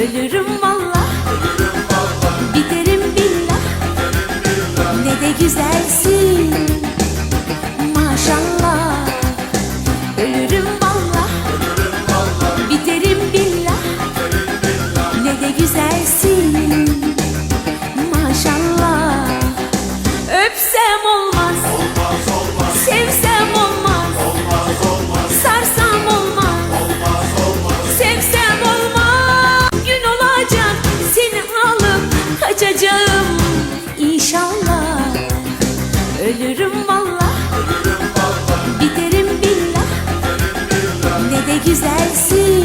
Ölürüm valla. Biterim billah. Ne de güzelsin. Maşallah. Ölürüm Ölürüm vallah Biterim billah. Ne de güzelsin